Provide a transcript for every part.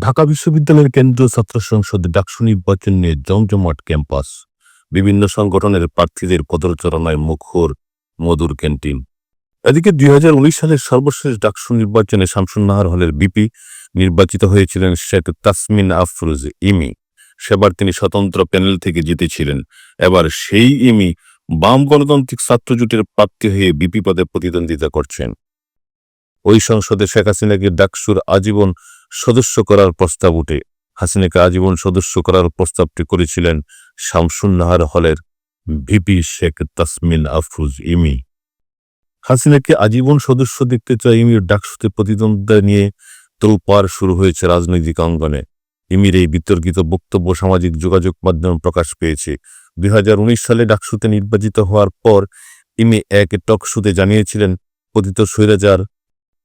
ঢাকা বিশ্ববিদ্যালয়ের কেন্দ্রীয় ছাত্র সংসদে ডাকসু নির্বাচন নিয়ে জমজমাট ক্যাম্পাস। বিভিন্ন সংগঠনের প্রার্থীদের পদচারণায় মুখর মধুর ক্যান্টিন। এদিকে দুই সালের সর্বশেষ ডাকসু নির্বাচনে শামসুন্নাহার হলের বিপি নির্বাচিত হয়েছিলেন শেখ তাসমিন আফরুজ ইমি। সেবার তিনি স্বতন্ত্র প্যানেল থেকে জিতেছিলেন। এবার সেই ইমি বাম গণতান্ত্রিক ছাত্র জোটের প্রার্থী হয়ে বিপি পদে প্রতিদ্বন্দ্বিতা করছেন। ওই সংসদে শেখ হাসিনাকে ডাকসুর আজীবন সদস্য করার প্রস্তাব উঠে। হাসিনাকে আজীবন সদস্য করার প্রস্তাবটি করেছিলেন শামসুন্নাহার হলের ভিপি শেখ তাসমিন আফরুজ ইমি হাসিনাকে আজীবন সদস্য দেখতে চায় ইমির ডাকসুতে প্রতিদ্বন্দ্বিতা নিয়ে তোলপাড় শুরু হয়েছে রাজনৈতিক অঙ্গনে। ইমির এই বিতর্কিত বক্তব্য সামাজিক যোগাযোগ মাধ্যমে প্রকাশ পেয়েছে। দুই হাজার উনিশ সালে ডাকসুতে নির্বাচিত হওয়ার পর ইমি এক টকশুতে জানিয়েছিলেন, পতিত স্বৈরাচার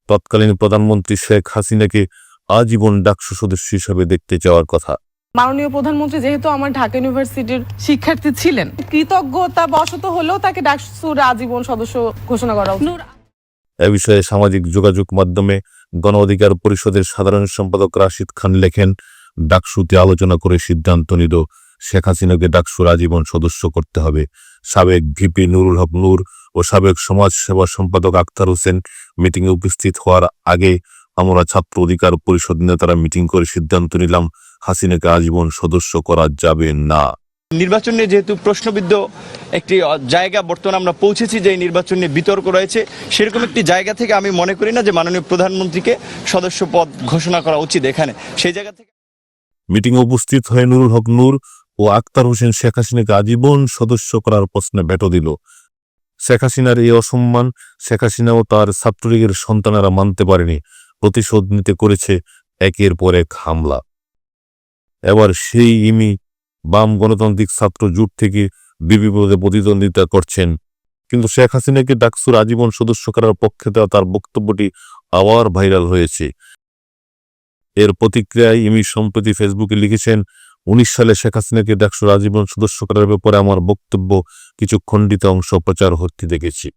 তৎকালীন প্রধানমন্ত্রী শেখ হাসিনাকে আজীবন ডাকসু সদস্য হিসাবে দেখতে চাওয়ার কথা। মাননীয় প্রধানমন্ত্রী যেহেতু আমার ঢাকা ইউনিভার্সিটির শিক্ষার্থী ছিলেন কৃতজ্ঞতা বশত হলেও তাকে ডাকসুর আজীবন সদস্য ঘোষণা করা এ বিষয়ে সামাজিক যোগাযোগ মাধ্যমে গণ অধিকার পরিষদের সাধারণ সম্পাদক রাশিদ খান লেখেন ডাকসুতে আলোচনা করে সিদ্ধান্ত নিল শেখ হাসিনাকে ডাকসুর আজীবন সদস্য করতে হবে। সাবেক ভিপি নুরুল হক নূর ও সাবেক সমাজ সেবা সম্পাদক আক্তার হোসেন মিটিংয়ে উপস্থিত হওয়ার আগে আমরা ছাত্র অধিকার পরিষদ নেতারা মিটিং করে সিদ্ধান্ত নিলাম হাসিনাকে আজীবন সদস্য করা যাবে না। নির্বাচন নিয়ে যেহেতু প্রশ্নবিদ্ধ একটি জায়গা বর্তমানে আমরা পৌঁছেছি যে নির্বাচন নিয়ে বিতর্ক রয়েছে সেরকম একটি জায়গা থেকে আমি মনে করি না যে মাননীয় প্রধানমন্ত্রীকে সদস্য পদ ঘোষণা করা উচিত এখানে। সেই জায়গা থেকে মিটিংয়ে উপস্থিত হয়ে নুরুল হক নূর ও আক্তার হোসেন শেখ হাসিনাকে আজীবন সদস্য করার প্রশ্নে ভেটো দিল। শেখ হাসিনার এই অসম্মান শেখ হাসিনা ও তার ছাত্রলীগের সন্তানেরা মানতে পারেনি। প্রতিশোধ নিতে করেছে একের পর এক হামলা। এবার সেই ইমি বাম গণতান্ত্রিক ছাত্র জোট থেকে বিপি পদে প্রতিদ্বন্দ্বিতা করছেন। কিন্তু শেখ হাসিনাকে ডাকসুর আজীবন সদস্য করার পক্ষে দেওয়া তার বক্তব্যটি আবার ভাইরাল হয়েছে। এর প্রতিক্রিয়ায় ইমি সম্প্রতি ফেসবুকে লিখেছেন, উনিশ সালে শেখ হাসিনাকে ডাকসুর আজীবন সদস্য করার ব্যাপারে আমার বক্তব্য কিছু খণ্ডিত অংশ প্রচার হতে দেখেছি।